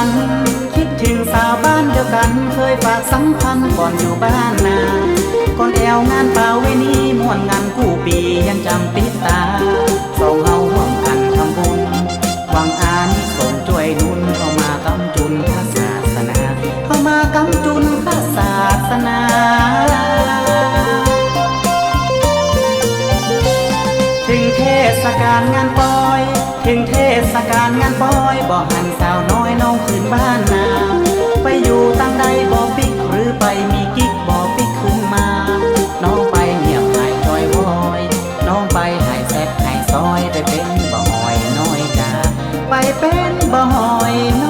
กัน คิดถึงสาวบ้านเดียวกัน เคยฝากสัมพันธ์ก่อนอยู่บ้านนาก่อนแอวงานเป่าไว้นี้ม่วนงานกู้ปียังจำติดตาสองเฮาห่วมกันทำบุญหวังอานิสงส์ช่วยนุนเข้ามากำจุนพระศาสนา เข้ามากำจุนพระศาสนาถึงเทศกาลงานปอย ถึงเทศกาลงานปอยบอกหันสาวน้อยน้อง บ้านนา ไปอยู่ตั้งใดบอปิกหรือไปมีกิ๊กบอปิกขึ้นมา น้องไปเงียบหายจอยวอย น้องไปหายแซกหายซอยไปเป็นบ่หอยน้อยกาไปเป็นบ่หอยน้อย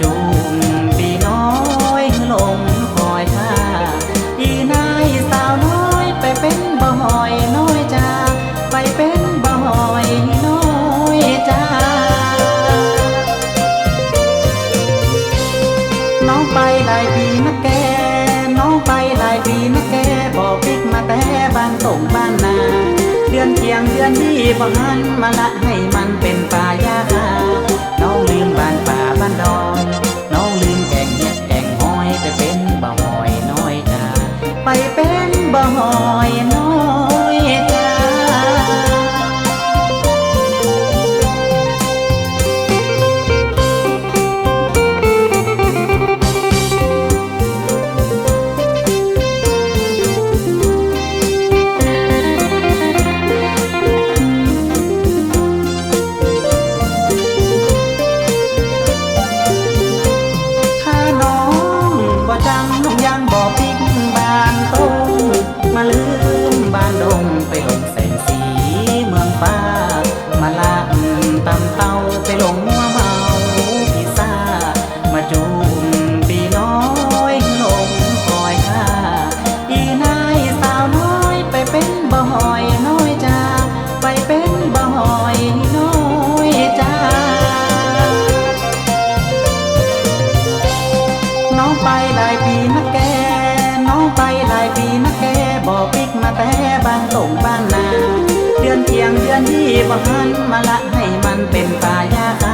จูงปีน้อยลงคอยท่าอีนายสาวน้อยไปเป็นบ่หอยน้อยจ้าไปเป็นบ่หอยน้อยจ้าน้องไปหลายปีนะแกน้องไปหลายปีนะแกบอกพิกมาแต่บ้านตงบ้านนา เดือนเทียงเดือนที่บ่หันมาละให้มันายปีนะแกบอกปิกมาแต่บ้านตงบ้านนา เดือนเทียงเดือนที่บ่หันมาละให้มันเป็นป่ายาคา